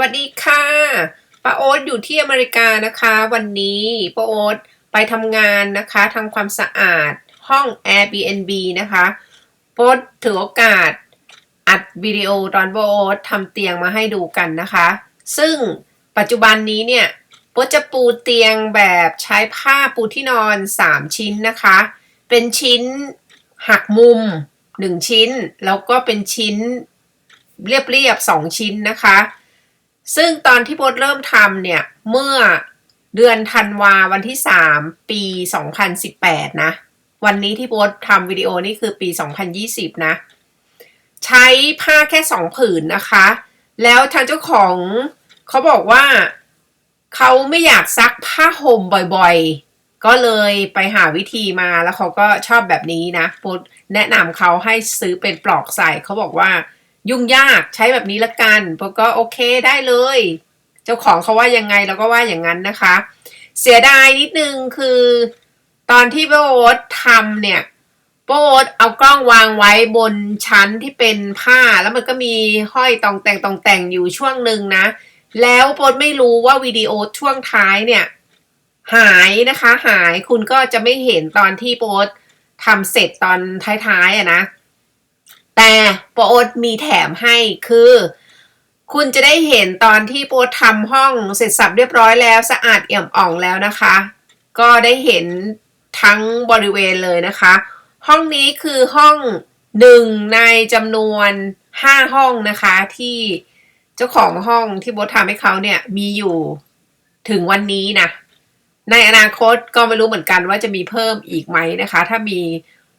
วัสดีค่ะป้าโอ๊ตอยู่ที่อเมริกานะคะ วันนี้ป้าโอ๊ตไปทำงานนะคะทำความสะอาดห้อง Airbnb นะคะป้าโอ๊ตถือโอกาสอัดวิดีโอตอนป้าโอ๊ตทำเตียงมาให้ดูกันนะคะ ซึ่งปัจจุบันนี้เนี่ยป้าโอ๊จะปูเตียงแบบใช้ผ้าปูที่นอน 3 ชิ้นนะคะ เป็นชิ้นหักมุม 1 ชิ้น แล้วก็เป็นชิ้นเรียบๆสองชิ้นนะคะ ซึ่งตอนที่โบทเริ่มทำเนี่ย เมื่อเดือนธันวาวันที่ 3 ปี 2018 นะ วันนี้ที่โบททำวิดีโอนี่คือปี 2020 นะ ใช้ผ้าแค่ 2 ผืนนะคะ แล้วทางเจ้าของเขาบอกว่าเขาไม่อยากซักผ้าห่มบ่อยๆ ก็เลยไปหาวิธีมาแล้วเขาก็ชอบแบบนี้นะโบทแนะนำเขาให้ซื้อเป็นปลอกใส่เขาบอกว่า ยุ่งยากใช้แบบนี้ละกันพวกก็โอเคได้เลย เจ้าของเขาว่ายังไงเราก็ว่าอย่างนั้นนะคะ เสียดายนิดนึงคือ ตอนที่โบททำเนี่ยโบทเอากล้องวางไว้บนชั้นที่เป็นผ้าแล้วมันก็มีห้อยตองแต่งตองแต่งอยู่ช่วงหนึ่งนะ แล้วโบทไม่รู้ว่าวิดีโอช่วงท้ายเนี่ย หายนะคะหายคุณก็จะไม่เห็นตอนที่โบททำเสร็จตอนท้ายๆอะนะ แต่โปรโอตมีแถมให้คือ คุณจะได้เห็นตอนที่โปรโอตทำห้องเสร็จสับเรียบร้อยแล้วสะอาดเอี่ยมอ่องแล้วนะคะ ก็ได้เห็นทั้งบริเวณเลยนะคะ ห้องนี้คือห้องหนึ่งในจำนวนห้าห้องนะคะที่เจ้าของห้องที่โบททำให้เขาเนี่ยมีอยู่ถึงวันนี้นะในอนาคตก็ไม่รู้เหมือนกันว่าจะมีเพิ่มอีกไหมนะคะ ถ้ามี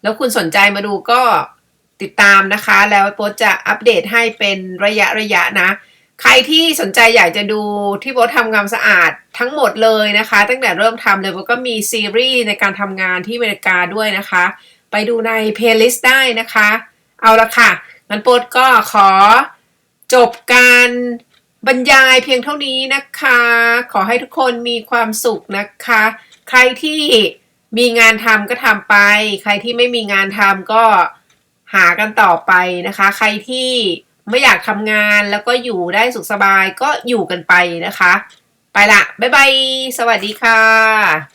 แล้วคุณสนใจมาดูก็ ติดตามนะคะ แล้วโบทจะอัปเดตให้เป็นระยะระยะนะ ใครที่สนใจอยากจะดูที่โบททำความสะอาดทั้งหมดเลยนะคะ ตั้งแต่เริ่มทำเลยโบทก็มีซีรีส์ในการทำงานที่อเมริกาด้วยนะคะ ไปดูในเพลย์ลิสต์ได้นะคะ เอาละค่ะงั้นโบทก็ขอจบการบรรยายเพียงเท่านี้นะคะ ขอให้ทุกคนมีความสุขนะคะ ใครที่มีงานทำก็ทำไป ใครที่ไม่มีงานทำก็ หากันต่อไปนะคะ ใครที่ไม่อยากทำงานแล้วก็อยู่ได้สุขสบายก็อยู่กันไปนะคะ ไปละ บ๊ายบาย สวัสดีค่ะ